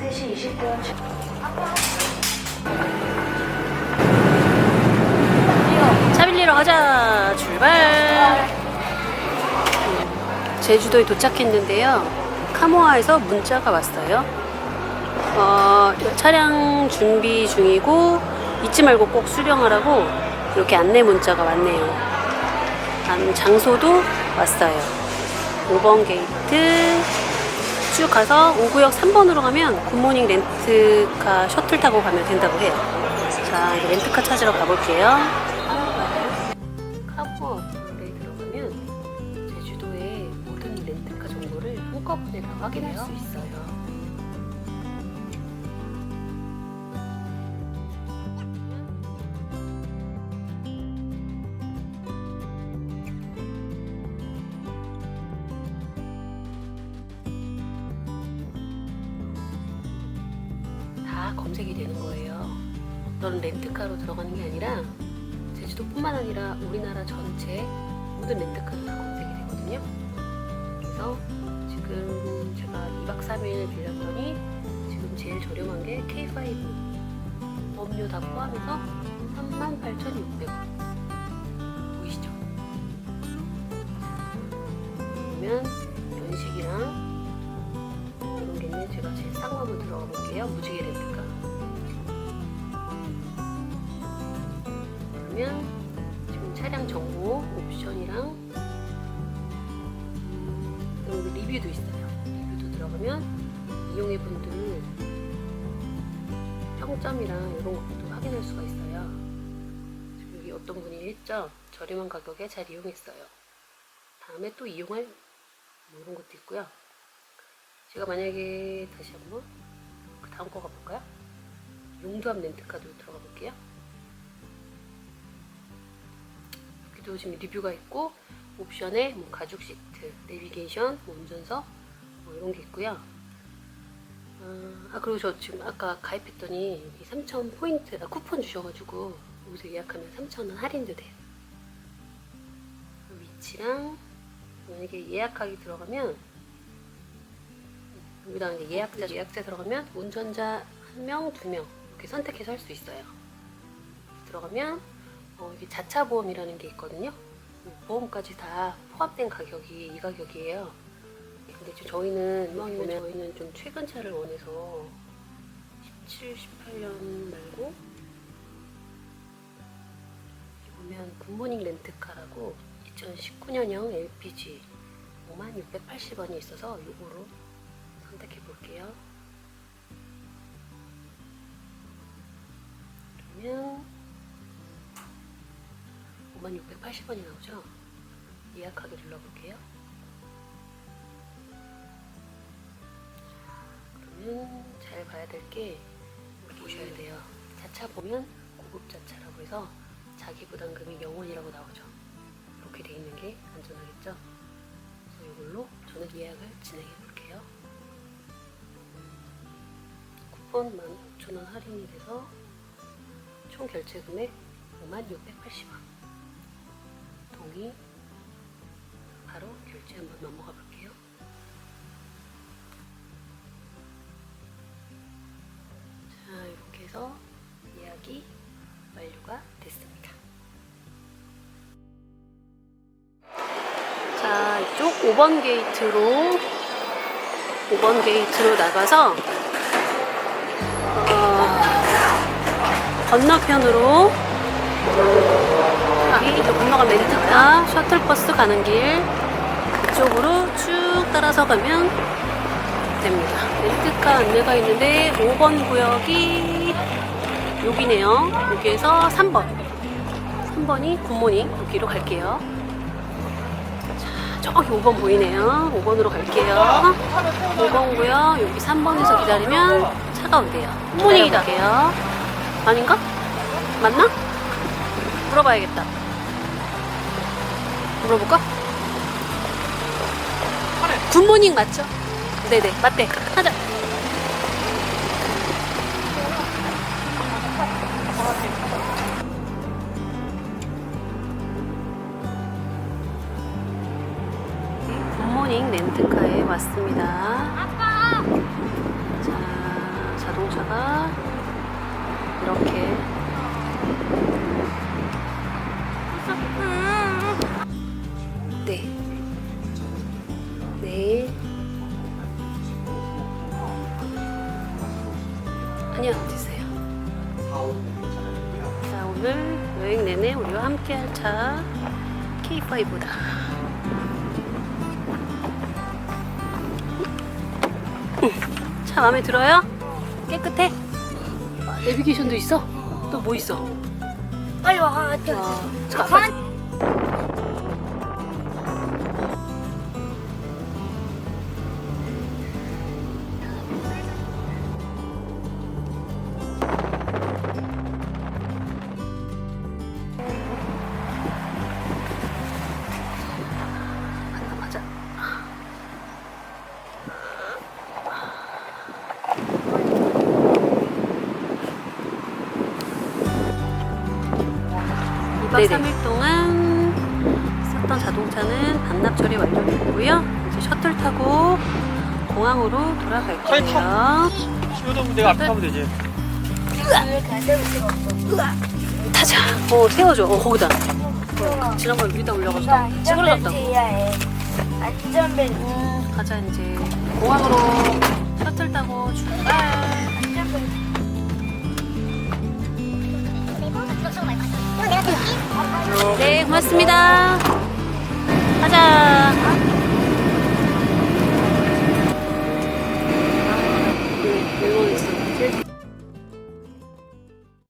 3시 20분 차 빌리러 가자. 출발. 제주도에 도착했는데요. 카모아에서 문자가 왔어요. 어, 차량 준비 중이고 잊지 말고 꼭 수령하라고 이렇게 안내 문자가 왔네요. 장소도 왔어요. 5번 게이트 쭉 가서 5구역 3번으로 가면 굿모닝 렌트카 셔틀 타고 가면 된다고 해요. 자, 이제 렌트카 찾으러 가볼게요. 카보 어플에 들어가면 제주도의 모든 렌트카 정보를 한꺼번에 다 확인할 수 있어요. 다 검색이 되는 거예요. 너는 렌트카로 들어가는 게 아니라 제주도뿐만 아니라 우리나라 전체 모든 렌트카도 다 검색이 되거든요. 그래서 지금 제가 2박 3일 빌렸더니 지금 제일 저렴한 게 K5 법료 다 포함해서 38,600원 보이시죠? 그러면 그러면 지금 차량 정보 옵션이랑 음, 여기 리뷰도 있어요. 리뷰도 들어가면 이용해 분들 평점이랑 이런 것도 확인할 수가 있어요. 여기 어떤 분이 했죠? 저렴한 가격에 잘 이용했어요. 다음에 또 이용할 뭐 이런 것도 있고요. 제가 만약에 다시 한번 그 다음 거 가볼까요? 용두암 렌트카도 들어가 볼게요. 여기도 지금 리뷰가 있고 옵션에 뭐 가죽 시트, 내비게이션, 뭐 운전석 뭐 이런 게 있고요. 아, 아, 그리고 저 지금 아까 가입했더니 여기 3,000 포인트 아, 쿠폰 주셔가지고 여기서 예약하면 3,000원 할인도 돼요. 위치랑 만약에 예약하기 들어가면 여기다 이제 예약자 예약자 들어가면 운전자 한 명, 두 명 이렇게 선택해서 할 수 있어요. 들어가면 어, 여기 자차 보험이라는 게 있거든요. 보험까지 다 포함된 가격이 이 가격이에요. 근데 지금 저희는 보면 저희는 좀 최근 차를 원해서 17, 18년 말고 보면 굿모닝 렌트카라고 2019년형 LPG 5680원이 있어서 이거로 선택해 볼게요. 그러면 5680원이 나오죠? 예약하기 눌러볼게요. 그러면 잘 봐야 될 게 보셔야 돼요. 자차 보면 고급 자차라고 해서 자기 부담금이 0원이라고 나오죠. 이렇게 돼 있는 게 안전하겠죠? 그래서 이걸로 저는 예약을 진행해 볼게요. 쿠폰 15,000원 할인이 돼서 총 결제 금액 5680원. 동의. 바로 결제 한번 넘어가 볼게요. 자, 이렇게 해서 예약이 완료가 됐습니다. 자, 이쪽 5번 게이트로 5번 게이트로 나가서 어, 건너편으로 여기 저 건너가 렌트카 셔틀버스 가는 길 그쪽으로 쭉 따라서 가면 됩니다. 렌트카 안내가 있는데 5번 구역이 여기네요. 여기에서 3번 3번이 굿모닝 여기로 갈게요. 자, 저기 5번 보이네요. 5번으로 갈게요. 5번고요. 여기 3번에서 기다리면 차가 온대요. 굿모닝이다. 아닌가? 맞나? 물어봐야겠다. 물어볼까? 굿모닝 맞죠? 네네, 맞대. 하자. 튜닝 렌트카에 왔습니다. 아빠. 자, 자동차가 자, 오늘 여행 내내 우리와 함께 할 차 K5다. 차 마음에 들어요? 깨끗해? 아, 내비게이션도 있어? 또 뭐 있어? 빨리 와. 저, 와, 저아 3일 동안 썼던 자동차는 반납 처리 완료됐고요. 이제 셔틀 타고 공항으로 돌아갈 빨리 거예요. 시우동 내가 앞에 타면 되지. 타자. 어, 세워줘. 어, 거기다. 어, 지난번 에 위에다 올려가지고 찌그러졌다고. 안전벨트. 가자 이제 공항으로 셔틀 타고 출발. 안전벨트. 네, 고맙습니다. 가자.